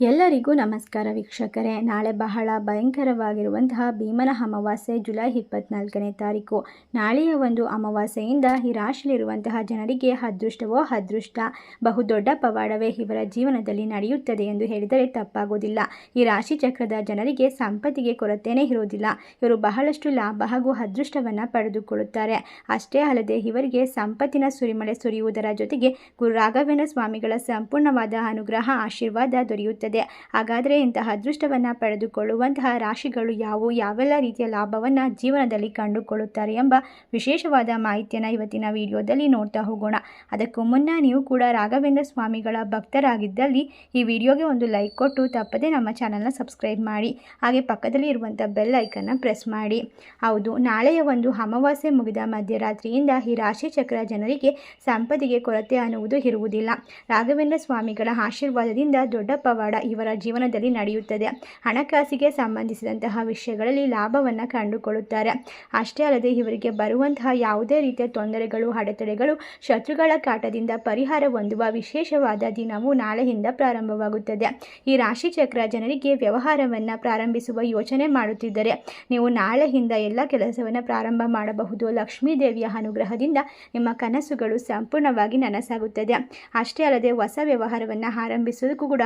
ಎಲ್ಲರಿಗೂ ನಮಸ್ಕಾರ ವೀಕ್ಷಕರೇ. ನಾಳೆ ಬಹಳ ಭಯಂಕರವಾಗಿರುವಂತಹ ಭೀಮನ ಅಮಾವಾಸ್ಯೆ ಜುಲೈ ಇಪ್ಪತ್ನಾಲ್ಕನೇ ತಾರೀಕು. ನಾಳೆಯ ಒಂದು ಅಮಾವಾಸ್ಯೆಯಿಂದ ಈ ರಾಶಿಯಲ್ಲಿರುವಂತಹ ಜನರಿಗೆ ಅದೃಷ್ಟವೋ ಅದೃಷ್ಟ. ಬಹುದೊಡ್ಡ ಪವಾಡವೇ ಇವರ ಜೀವನದಲ್ಲಿ ನಡೆಯುತ್ತದೆ ಎಂದು ಹೇಳಿದರೆ ತಪ್ಪಾಗುವುದಿಲ್ಲ ಈ ರಾಶಿ ಚಕ್ರದ ಜನರಿಗೆ ಸಂಪತ್ತಿಗೆ ಕೊರತೆಯೇ ಇರುವುದಿಲ್ಲ. ಇವರು ಬಹಳಷ್ಟು ಲಾಭ ಹಾಗೂ ಅದೃಷ್ಟವನ್ನು ಪಡೆದುಕೊಳ್ಳುತ್ತಾರೆ. ಅಷ್ಟೇ ಅಲ್ಲದೆ ಇವರಿಗೆ ಸಂಪತ್ತಿನ ಸುರಿಮಳೆ ಸುರಿಯುವುದರ ಜೊತೆಗೆ ಗುರು ರಾಘವೇಂದ್ರ ಸ್ವಾಮಿಗಳ ಸಂಪೂರ್ಣವಾದ ಅನುಗ್ರಹ, ಆಶೀರ್ವಾದ ದೊರೆಯುತ್ತದೆ. ಹಾಗಾದರೆ ಇಂತಹ ಅದೃಷ್ಟವನ್ನು ಪಡೆದುಕೊಳ್ಳುವಂತಹ ರಾಶಿಗಳು ಯಾವುವು? ಯಾವೆಲ್ಲ ರೀತಿಯ ಲಾಭವನ್ನು ಜೀವನದಲ್ಲಿ ಕಂಡುಕೊಳ್ಳುತ್ತಾರೆ ಎಂಬ ವಿಶೇಷವಾದ ಮಾಹಿತಿಯನ್ನು ಇವತ್ತಿನ ವಿಡಿಯೋದಲ್ಲಿ ನೋಡ್ತಾ ಹೋಗೋಣ. ಅದಕ್ಕೂ ಮುನ್ನ ನೀವು ಕೂಡ ರಾಘವೇಂದ್ರ ಸ್ವಾಮಿಗಳ ಭಕ್ತರಾಗಿದ್ದಲ್ಲಿ ಈ ವಿಡಿಯೋಗೆ ಒಂದು ಲೈಕ್ ಕೊಟ್ಟು ತಪ್ಪದೆ ನಮ್ಮ ಚಾನಲ್ನ ಸಬ್ಸ್ಕ್ರೈಬ್ ಮಾಡಿ, ಹಾಗೆ ಪಕ್ಕದಲ್ಲಿ ಇರುವಂಥ ಬೆಲ್ ಐಕನ್ನ ಪ್ರೆಸ್ ಮಾಡಿ. ಹೌದು, ನಾಳೆಯ ಒಂದು ಅಮಾವಾಸ್ಯೆ ಮುಗಿದ ಮಧ್ಯರಾತ್ರಿಯಿಂದ ಈ ರಾಶಿ ಚಕ್ರ ಜನರಿಗೆ ಸಂಪತ್ತಿಗೆ ಕೊರತೆ ಅನ್ನುವುದು ಇರುವುದಿಲ್ಲ. ರಾಘವೇಂದ್ರ ಸ್ವಾಮಿಗಳ ಆಶೀರ್ವಾದದಿಂದ ದೊಡ್ಡ ಪವಾಡ. ಇವರ ಜೀವನದಲ್ಲಿ ನಡೆಯುತ್ತದೆ. ಹಣಕಾಸಿಗೆ ಸಂಬಂಧಿಸಿದಂತಹ ವಿಷಯಗಳಲ್ಲಿ ಲಾಭವನ್ನು ಕಂಡುಕೊಳ್ಳುತ್ತಾರೆ. ಅಷ್ಟೇ ಅಲ್ಲದೆ ಇವರಿಗೆ ಬರುವಂತಹ ಯಾವುದೇ ರೀತಿಯ ತೊಂದರೆಗಳು, ಅಡೆತಡೆಗಳು, ಶತ್ರುಗಳ ಕಾಟದಿಂದ ಪರಿಹಾರ ಹೊಂದುವ ವಿಶೇಷವಾದ ದಿನವು ನಾಳೆಯಿಂದ ಪ್ರಾರಂಭವಾಗುತ್ತದೆ. ಈ ರಾಶಿ ಚಕ್ರ ಜನರಿಗೆ ವ್ಯವಹಾರವನ್ನು ಪ್ರಾರಂಭಿಸುವ ಯೋಚನೆ ಮಾಡುತ್ತಿದ್ದರೆ ನೀವು ನಾಳೆಯಿಂದ ಎಲ್ಲ ಕೆಲಸವನ್ನು ಪ್ರಾರಂಭ ಮಾಡಬಹುದು. ಲಕ್ಷ್ಮೀ ದೇವಿಯ ಅನುಗ್ರಹದಿಂದ ನಿಮ್ಮ ಕನಸುಗಳು ಸಂಪೂರ್ಣವಾಗಿ ನನಸಾಗುತ್ತದೆ. ಅಷ್ಟೇ ಅಲ್ಲದೆ ಹೊಸ ವ್ಯವಹಾರವನ್ನು ಆರಂಭಿಸುವುದಕ್ಕೂ ಕೂಡ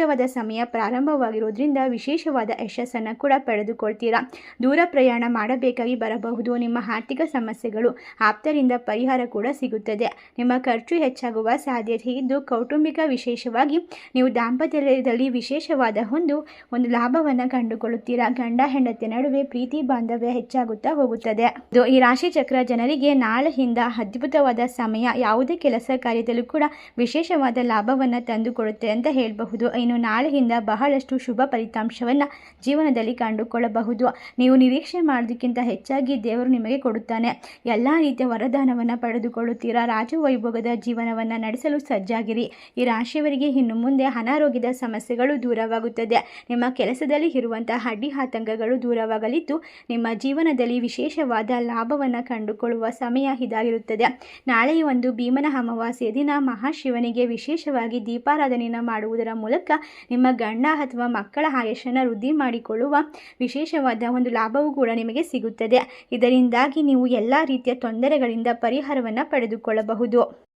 ಸೂಕ್ತವಾದ ಸಮಯ ಪ್ರಾರಂಭವಾಗಿರೋದ್ರಿಂದ ವಿಶೇಷವಾದ ಯಶಸ್ಸನ್ನು ಕೂಡ ಪಡೆದುಕೊಳ್ತೀರಾ? ದೂರ ಪ್ರಯಾಣ ಮಾಡಬೇಕಾಗಿ ಬರಬಹುದು. ನಿಮ್ಮ ಆರ್ಥಿಕ ಸಮಸ್ಯೆಗಳು ಆಪ್ತರಿಂದ ಪರಿಹಾರ ಕೂಡ ಸಿಗುತ್ತದೆ. ನಿಮ್ಮ ಖರ್ಚು ಹೆಚ್ಚಾಗುವ ಸಾಧ್ಯತೆ ಇದ್ದು, ಕೌಟುಂಬಿಕ ವಿಶೇಷವಾಗಿ ನೀವು ದಾಂಪತ್ಯದಲ್ಲಿ ವಿಶೇಷವಾದ ಒಂದು ಒಂದು ಲಾಭವನ್ನು ಕಂಡುಕೊಳ್ಳುತ್ತೀರಾ? ಗಂಡ, ಹೆಂಡತಿ ನಡುವೆ ಪ್ರೀತಿ ಬಾಂಧವ್ಯ ಹೆಚ್ಚಾಗುತ್ತಾ ಹೋಗುತ್ತದೆ. ಈ ರಾಶಿ ಚಕ್ರ ಜನರಿಗೆ ನಾಳೆಯಿಂದ ಅದ್ಭುತವಾದ ಸಮಯ. ಯಾವುದೇ ಕೆಲಸ ಕಾರ್ಯದಲ್ಲೂ ಕೂಡ ವಿಶೇಷವಾದ ಲಾಭವನ್ನು ತಂದುಕೊಡುತ್ತೆ ಅಂತ ಹೇಳಬಹುದು. ಇನ್ನು ನಾಳೆಯಿಂದ ಬಹಳಷ್ಟು ಶುಭ ಫಲಿತಾಂಶವನ್ನು ಜೀವನದಲ್ಲಿ ಕಂಡುಕೊಳ್ಳಬಹುದು. ನೀವು ನಿರೀಕ್ಷೆ ಮಾಡೋದಕ್ಕಿಂತ ಹೆಚ್ಚಾಗಿ ದೇವರು ನಿಮಗೆ ಕೊಡುತ್ತಾನೆ. ಎಲ್ಲ ರೀತಿಯ ವರದಾನವನ್ನು ಪಡೆದುಕೊಳ್ಳುತ್ತೀರಾ? ರಾಜವೈಭೋಗದ ಜೀವನವನ್ನು ನಡೆಸಲು ಸಜ್ಜಾಗಿರಿ. ಈ ರಾಶಿಯವರಿಗೆ ಇನ್ನು ಮುಂದೆ ಅನಾರೋಗ್ಯದ ಸಮಸ್ಯೆಗಳು ದೂರವಾಗುತ್ತದೆ. ನಿಮ್ಮ ಕೆಲಸದಲ್ಲಿ ಇರುವಂತಹ ಅಡ್ಡಿ ಆತಂಕಗಳು ದೂರವಾಗಲಿದ್ದು, ನಿಮ್ಮ ಜೀವನದಲ್ಲಿ ವಿಶೇಷವಾದ ಲಾಭವನ್ನು ಕಂಡುಕೊಳ್ಳುವ ಸಮಯ ಇದಾಗಿರುತ್ತದೆ. ನಾಳೆ ಒಂದು ಭೀಮನ ಅಮಾವಾಸ್ಯ ದಿನ ಮಹಾಶಿವನಿಗೆ ವಿಶೇಷವಾಗಿ ದೀಪಾರಾಧನೆಯನ್ನು ಮಾಡುವುದರ ಮೂಲಕ ನಿಮ್ಮ ಗಂಡ ಅಥವಾ ಮಕ್ಕಳ ಆಯಸ್ಸನ್ನು ವೃದ್ಧಿ ಮಾಡಿಕೊಳ್ಳುವ ವಿಶೇಷವಾದ ಒಂದು ಲಾಭವೂ ಕೂಡ ನಿಮಗೆ ಸಿಗುತ್ತದೆ. ಇದರಿಂದಾಗಿ ನೀವು ಎಲ್ಲ ರೀತಿಯ ತೊಂದರೆಗಳಿಂದ ಪರಿಹಾರವನ್ನು ಪಡೆದುಕೊಳ್ಳಬಹುದು.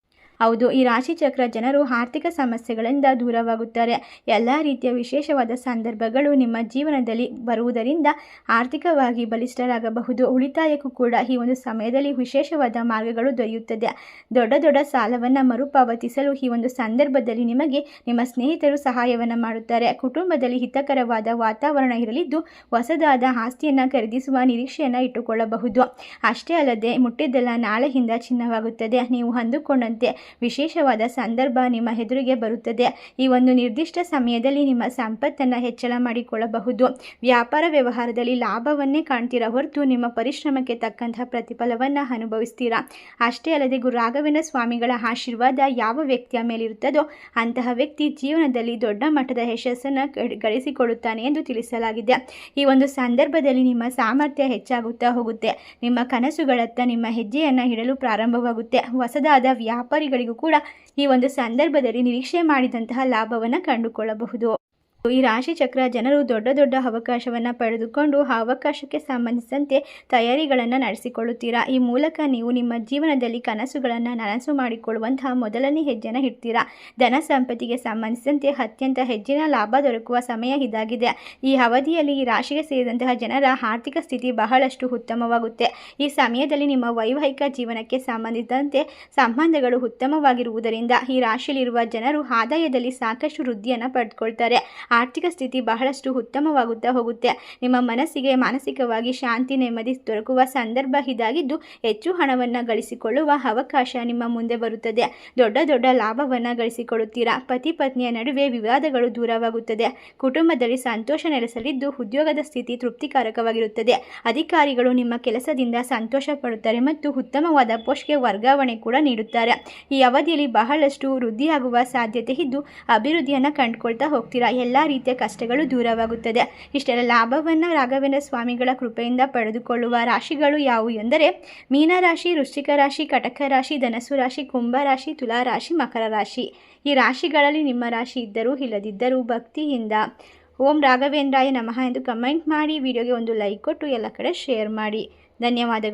ಹೌದು, ಈ ರಾಶಿಚಕ್ರ ಜನರು ಆರ್ಥಿಕ ಸಮಸ್ಯೆಗಳಿಂದ ದೂರವಾಗುತ್ತಾರೆ. ಎಲ್ಲ ರೀತಿಯ ವಿಶೇಷವಾದ ಸಂದರ್ಭಗಳು ನಿಮ್ಮ ಜೀವನದಲ್ಲಿ ಬರುವುದರಿಂದ ಆರ್ಥಿಕವಾಗಿ ಬಲಿಷ್ಠರಾಗಬಹುದು. ಉಳಿತಾಯಕ್ಕೂ ಕೂಡ ಈ ಒಂದು ಸಮಯದಲ್ಲಿ ವಿಶೇಷವಾದ ಮಾರ್ಗಗಳು ದೊರೆಯುತ್ತದೆ. ದೊಡ್ಡ ದೊಡ್ಡ ಸಾಲವನ್ನು ಮರುಪಾವತಿಸಲು ಈ ಒಂದು ಸಂದರ್ಭದಲ್ಲಿ ನಿಮಗೆ ನಿಮ್ಮ ಸ್ನೇಹಿತರು ಸಹಾಯವನ್ನು ಮಾಡುತ್ತಾರೆ. ಕುಟುಂಬದಲ್ಲಿ ಹಿತಕರವಾದ ವಾತಾವರಣ ಇರಲಿದ್ದು ಹೊಸದಾದ ಆಸ್ತಿಯನ್ನು ಖರೀದಿಸುವ ನಿರೀಕ್ಷೆಯನ್ನು ಇಟ್ಟುಕೊಳ್ಳಬಹುದು. ಅಷ್ಟೇ ಅಲ್ಲದೆ ಮುಟ್ಟಿದ್ದೆಲ್ಲ ನಾಳೆಯಿಂದ ಚಿನ್ನವಾಗುತ್ತದೆ. ನೀವು ಅಂದುಕೊಂಡಂತೆ ವಿಶೇಷವಾದ ಸಂದರ್ಭ ನಿಮ್ಮ ಎದುರಿಗೆ ಬರುತ್ತದೆ. ಈ ಒಂದು ನಿರ್ದಿಷ್ಟ ಸಮಯದಲ್ಲಿ ನಿಮ್ಮ ಸಂಪತ್ತನ್ನು ಹೆಚ್ಚಳ ಮಾಡಿಕೊಳ್ಳಬಹುದು. ವ್ಯಾಪಾರ ವ್ಯವಹಾರದಲ್ಲಿ ಲಾಭವನ್ನೇ ಕಾಣ್ತೀರಾ ಹೊರತು ನಿಮ್ಮ ಪರಿಶ್ರಮಕ್ಕೆ ತಕ್ಕಂತಹ ಪ್ರತಿಫಲವನ್ನು ಅನುಭವಿಸ್ತೀರಾ? ಅಷ್ಟೇ ಅಲ್ಲದೆ ಗುರು ರಾಘವೇಂದ್ರ ಸ್ವಾಮಿಗಳ ಆಶೀರ್ವಾದ ಯಾವ ವ್ಯಕ್ತಿಯ ಮೇಲಿರುತ್ತದೋ ಅಂತಹ ವ್ಯಕ್ತಿ ಜೀವನದಲ್ಲಿ ದೊಡ್ಡ ಮಟ್ಟದ ಯಶಸ್ಸನ್ನು ಗಳಿಸಿಕೊಳ್ಳುತ್ತಾನೆ ಎಂದು ತಿಳಿಸಲಾಗಿದೆ. ಈ ಒಂದು ಸಂದರ್ಭದಲ್ಲಿ ನಿಮ್ಮ ಸಾಮರ್ಥ್ಯ ಹೆಚ್ಚಾಗುತ್ತಾ ಹೋಗುತ್ತೆ. ನಿಮ್ಮ ಕನಸುಗಳತ್ತ ನಿಮ್ಮ ಹೆಜ್ಜೆಯನ್ನು ಇಡಲು ಪ್ರಾರಂಭವಾಗುತ್ತೆ. ಹೊಸದಾದ ವ್ಯಾಪಾರಿಗಳಿಗೂ ಕೂಡ ಈ ಒಂದು ಸಂದರ್ಭದಲ್ಲಿ ನಿರೀಕ್ಷೆ ಮಾಡಿದಂತಹ ಲಾಭವನ್ನು ಕಂಡುಕೊಳ್ಳಬಹುದು. ಈ ರಾಶಿ ಚಕ್ರ ಜನರು ದೊಡ್ಡ ದೊಡ್ಡ ಅವಕಾಶವನ್ನು ಪಡೆದುಕೊಂಡು ಆ ಅವಕಾಶಕ್ಕೆ ಸಂಬಂಧಿಸಿದಂತೆ ತಯಾರಿಗಳನ್ನು ನಡೆಸಿಕೊಳ್ಳುತ್ತೀರಾ? ಈ ಮೂಲಕ ನೀವು ನಿಮ್ಮ ಜೀವನದಲ್ಲಿ ಕನಸುಗಳನ್ನು ನನಸು ಮಾಡಿಕೊಳ್ಳುವಂತಹ ಮೊದಲನೇ ಹೆಜ್ಜೆನ ಇಡ್ತೀರಾ? ಧನ ಸಂಪತ್ತಿಗೆ ಸಂಬಂಧಿಸಿದಂತೆ ಅತ್ಯಂತ ಹೆಚ್ಚಿನ ಲಾಭ ದೊರಕುವ ಸಮಯ ಇದಾಗಿದೆ. ಈ ಅವಧಿಯಲ್ಲಿ ಈ ರಾಶಿಗೆ ಸೇರಿದಂತಹ ಜನರ ಆರ್ಥಿಕ ಸ್ಥಿತಿ ಬಹಳಷ್ಟು ಉತ್ತಮವಾಗುತ್ತೆ. ಈ ಸಮಯದಲ್ಲಿ ನಿಮ್ಮ ವೈವಾಹಿಕ ಜೀವನಕ್ಕೆ ಸಂಬಂಧಿಸಿದಂತೆ ಸಂಬಂಧಗಳು ಉತ್ತಮವಾಗಿರುವುದರಿಂದ ಈ ರಾಶಿಯಲ್ಲಿರುವ ಜನರು ಆದಾಯದಲ್ಲಿ ಸಾಕಷ್ಟು ವೃದ್ಧಿಯನ್ನು ಪಡೆದುಕೊಳ್ತಾರೆ ಆರ್ಥಿಕ ಸ್ಥಿತಿ ಬಹಳಷ್ಟು ಉತ್ತಮವಾಗುತ್ತಾ ಹೋಗುತ್ತೆ. ನಿಮ್ಮ ಮನಸ್ಸಿಗೆ ಮಾನಸಿಕವಾಗಿ ಶಾಂತಿ, ನೆಮ್ಮದಿ ದೊರಕುವ ಸಂದರ್ಭ ಇದಾಗಿದ್ದು, ಹೆಚ್ಚು ಹಣವನ್ನು ಗಳಿಸಿಕೊಳ್ಳುವ ಅವಕಾಶ ನಿಮ್ಮ ಮುಂದೆ ಬರುತ್ತದೆ. ದೊಡ್ಡ ದೊಡ್ಡ ಲಾಭವನ್ನು ಗಳಿಸಿಕೊಳ್ಳುತ್ತೀರಾ ಪತಿ ಪತ್ನಿಯ ನಡುವೆ ವಿವಾದಗಳು ದೂರವಾಗುತ್ತದೆ. ಕುಟುಂಬದಲ್ಲಿ ಸಂತೋಷ ನೆಲೆಸಲಿದ್ದು, ಉದ್ಯೋಗದ ಸ್ಥಿತಿ ತೃಪ್ತಿಕಾರಕವಾಗಿರುತ್ತದೆ. ಅಧಿಕಾರಿಗಳು ನಿಮ್ಮ ಕೆಲಸದಿಂದ ಸಂತೋಷ ಪಡುತ್ತಾರೆ ಮತ್ತು ಉತ್ತಮವಾದ ಪೋಷ್ಗೆ ವರ್ಗಾವಣೆ ಕೂಡ ನೀಡುತ್ತಾರೆ. ಈ ಅವಧಿಯಲ್ಲಿ ಬಹಳಷ್ಟು ವೃದ್ಧಿಯಾಗುವ ಸಾಧ್ಯತೆ ಇದ್ದು, ಅಭಿವೃದ್ಧಿಯನ್ನು ಕಂಡುಕೊಳ್ತಾ ಹೋಗ್ತೀರಾ? ಎಲ್ಲ ರೀತಿಯ ಕಷ್ಟಗಳು ದೂರವಾಗುತ್ತದೆ. ಇಷ್ಟರ ಲಾಭವನ್ನು ರಾಘವೇಂದ್ರ ಸ್ವಾಮಿಗಳ ಕೃಪೆಯಿಂದ ಪಡೆದುಕೊಳ್ಳುವ ರಾಶಿಗಳು ಯಾವುವು ಎಂದರೆ ಮೀನರಾಶಿ ವೃಶ್ಚಿಕ ರಾಶಿ, ಕಟಕ ರಾಶಿ ಧನಸು ರಾಶಿ, ಕುಂಭ ರಾಶಿ, ತುಲಾ ರಾಶಿ, ಮಕರ ರಾಶಿ. ಈ ರಾಶಿಗಳಲ್ಲಿ ನಿಮ್ಮ ರಾಶಿ ಇದ್ದರೂ ಇಲ್ಲದಿದ್ದರೂ ಭಕ್ತಿಯಿಂದ ಓಂ ರಾಘವೇಂದ್ರಾಯ ನಮಃ ಎಂದು ಕಮೆಂಟ್ ಮಾಡಿ, ವಿಡಿಯೋಗೆ ಒಂದು ಲೈಕ್ ಕೊಟ್ಟು ಎಲ್ಲ ಕಡೆ ಶೇರ್ ಮಾಡಿ. ಧನ್ಯವಾದಗಳು.